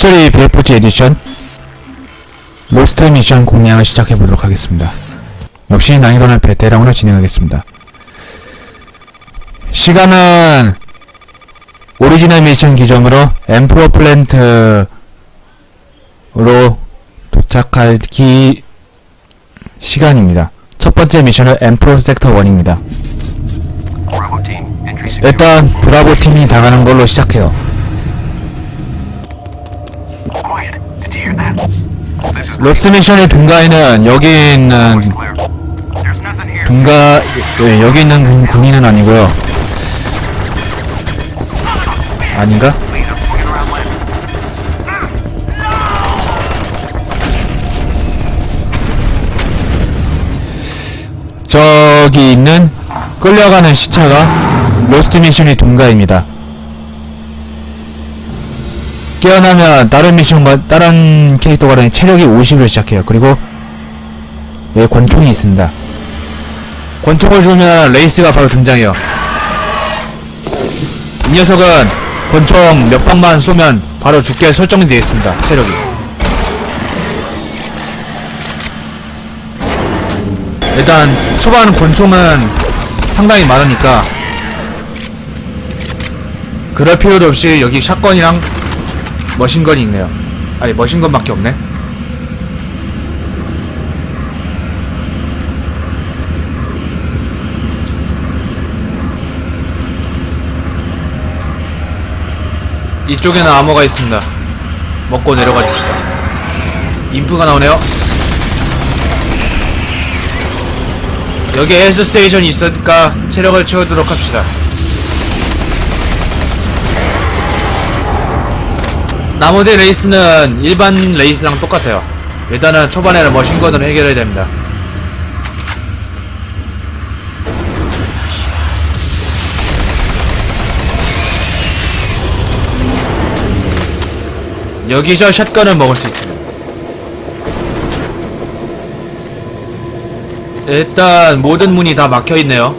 몹소리 BFG 에디션 로스트 미션 공략을 시작해보도록 하겠습니다. 역시 난이도는 베테랑으로 진행하겠습니다. 시간은 오리지널 미션 기점으로 엠프로 플랜트로 도착할 기 시간입니다. 첫 번째 미션은 엠프로 섹터 1입니다. Bravo team, entry secure. 일단 브라보 팀이 당하는 걸로 시작해요. Did you hear that? This is 로스트 미션의 등가에는 여기 있는. 등가 예, 여기 있는 군- 군인은 아니고요. 아닌가? 저기 있는 끌려가는 시체가 로스트 미션의 등가입니다. 깨어나면 다른 미션과 다른 캐릭터가 체력이 50을 시작해요. 그리고 여기 권총이 있습니다. 권총을 주면 레이스가 바로 등장해요. 이 녀석은 권총 몇 방만 쏘면 바로 죽게 설정이 되어 있습니다. 체력이. 일단 초반 권총은 상당히 많으니까 그럴 필요도 없이 여기 샷건이랑 머신건이 있네요. 아니 머신건밖에 없네. 이쪽에는 암호가 있습니다. 먹고 내려가 줍시다. 인프가 나오네요. 여기 에스 스테이션이 있으니까 체력을 채우도록 합시다. 나머지 레이스는 일반 레이스랑 똑같아요. 일단은 초반에는 머신건으로 해결해야 됩니다. 여기서 샷건을 먹을 수 있습니다. 일단 모든 문이 다 막혀 있네요.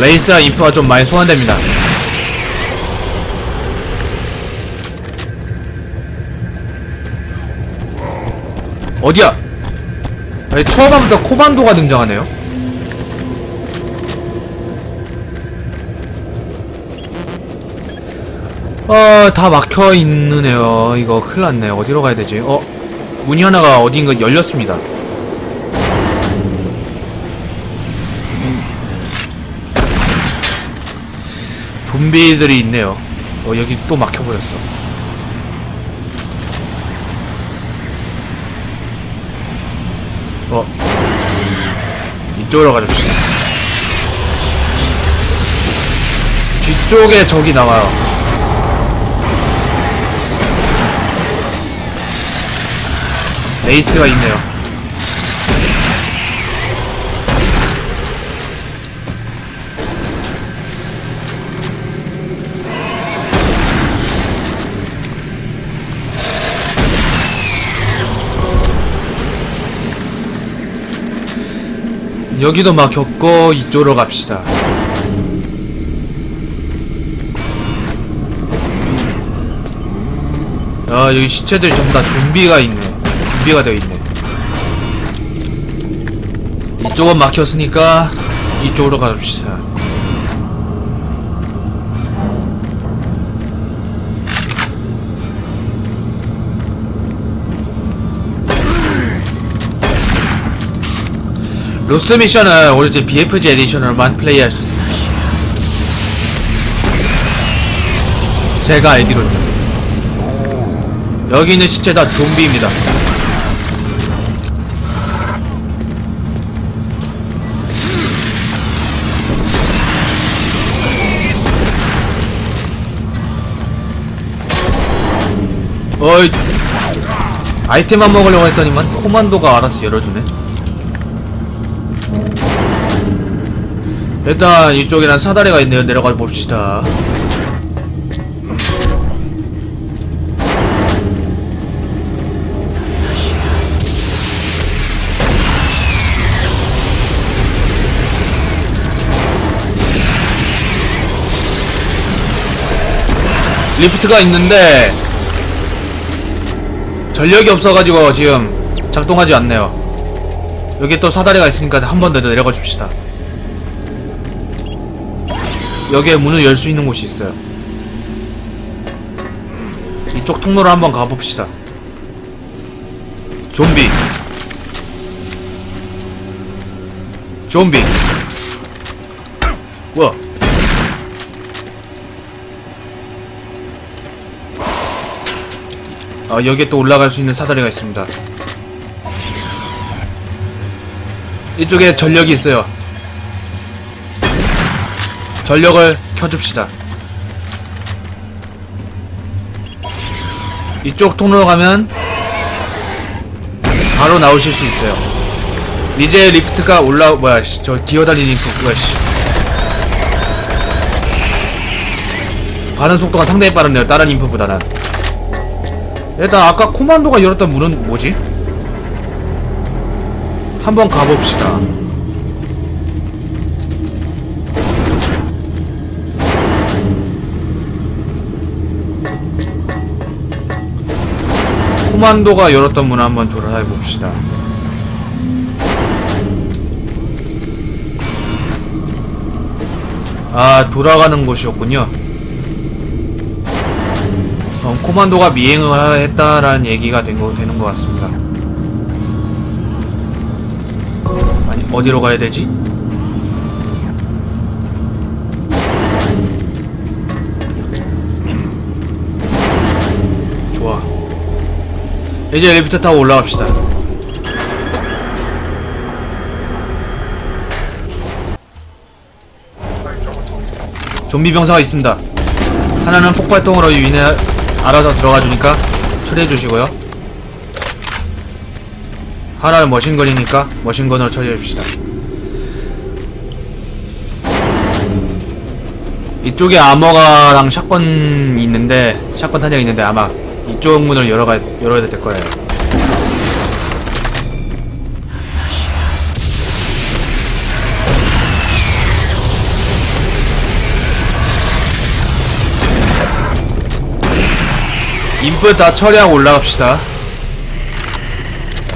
레이스와 인프가 좀 많이 소환됩니다. 어디야? 아니, 처음부터 코반도가 등장하네요. 어, 다 막혀 있네요. 이거 큰일 났네. 어디로 가야 되지? 어, 문이 하나가 어딘가 열렸습니다. 좀비들이 있네요. 어, 여기 또 막혀버렸어. 어. 이쪽으로 가줍시다. 뒤쪽에 적이 나와요. 레이스가 있네요. 여기도 막혔고 이쪽으로 갑시다. 아 여기 시체들 전부 다 좀비가 있네. 좀비가 되어 있네. 이쪽은 막혔으니까 이쪽으로 가봅시다. 로스트 미션은 오로지 BFG 에디션으로만 플레이할 수 있습니다. 제가 알기로는 여기 있는 시체 다 좀비입니다. 어이 아이템만 먹으려고 했더니만 코만도가 알아서 열어주네. 일단 이쪽에는 사다리가 있네요. 내려가 봅시다. 리프트가 있는데 전력이 없어가지고 지금 작동하지 않네요. 여기 또 사다리가 있으니까 한 번 더 내려가 줍시다. 여기에 문을 열 수 있는 곳이 있어요. 이쪽 통로로 한번 가봅시다. 좀비. 좀비. 뭐야? 아, 여기에 또 올라갈 수 있는 사다리가 있습니다. 이쪽에 전력이 있어요. 전력을 켜줍시다. 이쪽 통로로 가면 바로 나오실 수 있어요. 이제 리프트가 올라 뭐야 씨, 저 기어다니는 뭐야 씨. 반응 속도가 상당히 빠르네요. 다른 인프보다는. 일단 아까 코만도가 열었던 문은 뭐지? 한번 가봅시다. 코만도가 열었던 문을 한번 조사해 봅시다. 아, 돌아가는 곳이었군요. 어, 코만도가 미행을 했다라는 얘기가 된 거, 되는 것 같습니다. 아니, 어디로 가야 되지? 이제 엘리베이터 타고 올라갑시다. 좀비 병사가 있습니다. 하나는 폭발통으로 인해 알아서 들어가 주니까 처리해 주시고요. 하나는 머신건이니까 머신건으로 처리해 줍시다. 이쪽에 아머가랑 샷건이 있는데 샷건 탄약이 있는데 아마 이쪽 문을 열어가 열어야 될 거예요. 인풋 다 처리하고 올라갑시다.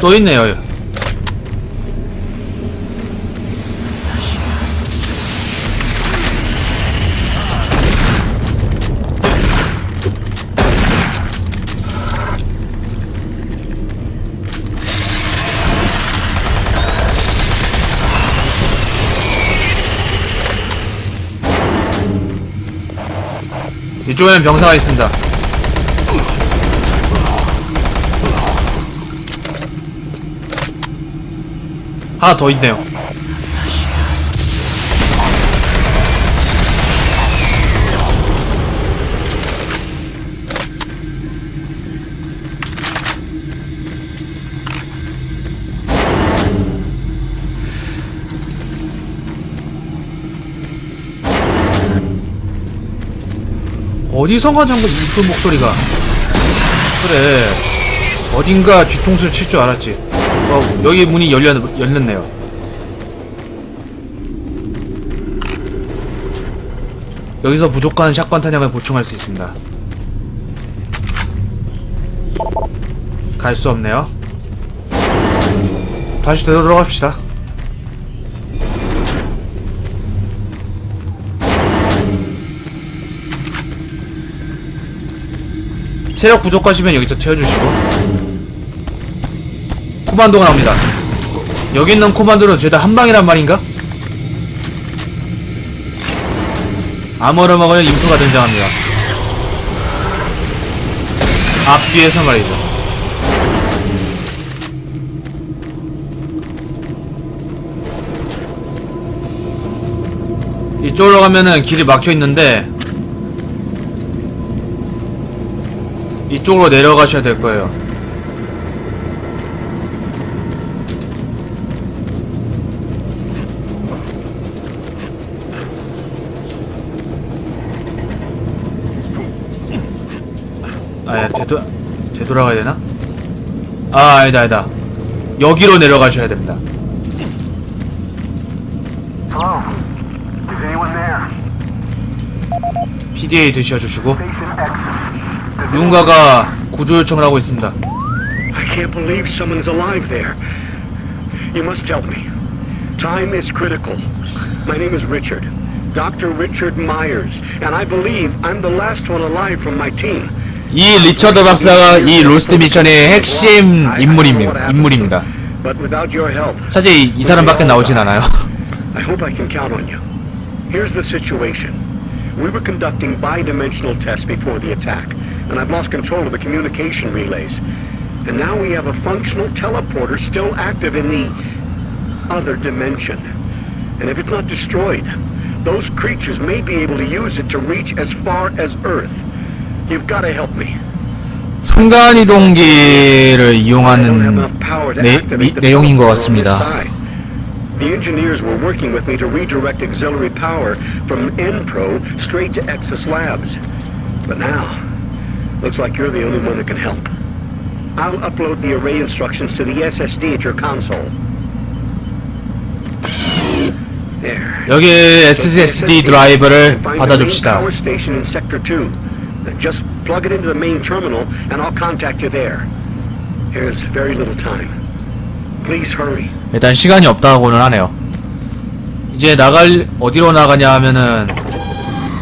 또 있네요. 이쪽에는 병사가 있습니다. 하나 더 있네요. 어디선가 자꾸 이쁜 목소리가 그래 어딘가 뒤통수를 칠 줄 알았지 어, 여기 문이 열려, 열렸네요. 여기서 부족한 샷건 탄약을 보충할 수 있습니다. 갈 수 없네요. 다시 되돌아갑시다. 체력 부족하시면 여기서 채워주시고 코만도가 나옵니다. 여기 있는 코만도는 죄다 한 방이란 말인가? 암호를 먹으면 인프가 등장합니다. 앞뒤에서 말이죠. 이쪽으로 가면은 길이 막혀 있는데 이쪽으로 내려가셔야 될 거예요. 아야 되돌 되돌아가야 되나? 아 아니다 아니다. 여기로 내려가셔야 됩니다. PDA 드셔주시고. 누군가가 구조 요청을 하고 있습니다 I can't believe someone's alive there. You must help me. Time is critical. My name is Richard. Dr. Richard Myers. And I believe I'm the last one alive from my team. 이 리처드 박사가 이 로스트 미션의 핵심 인물입니다 인물입니다 But without your help, 사실 이 사람밖에 나오진 않아요 I hope I can count on you. Here's the situation. We were conducting bi-dimensional tests before the attack, and I've lost control of the communication relays. And now we have a functional teleporter still active in the other dimension. And if it's not destroyed, those creatures may be able to use it to reach as far as Earth. You've got to help me. 순간이동기를 I don't have 이용하는 enough power to 내, activate 미- the 내용인 것 teleporter on this 같습니다 side. The engineers were working with me to redirect auxiliary power from NPRO straight to Exus Labs. But now, looks like you're the only one that can help. I'll upload the array instructions to the SSD at your console. There. 여기 SSD main 받아줍시다 power station in Sector 2. Just plug it into the main terminal, and I'll contact you there. Here's very little time. Please hurry. 일단 시간이 없다고는 하네요 이제 나갈 어디로 나가냐 하면은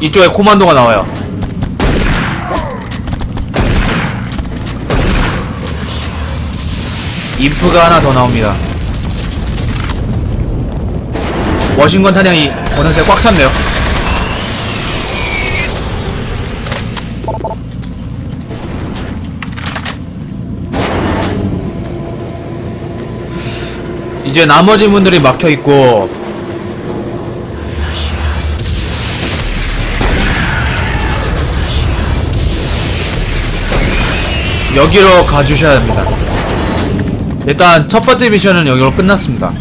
이쪽에 코만도가 나와요 인프가 하나 더 나옵니다 워싱건 탄약이 어느새 꽉 찼네요 이제 나머지 문들이 막혀 있고 여기로 가주셔야 합니다. 일단 첫 번째 미션은 여기로 끝났습니다.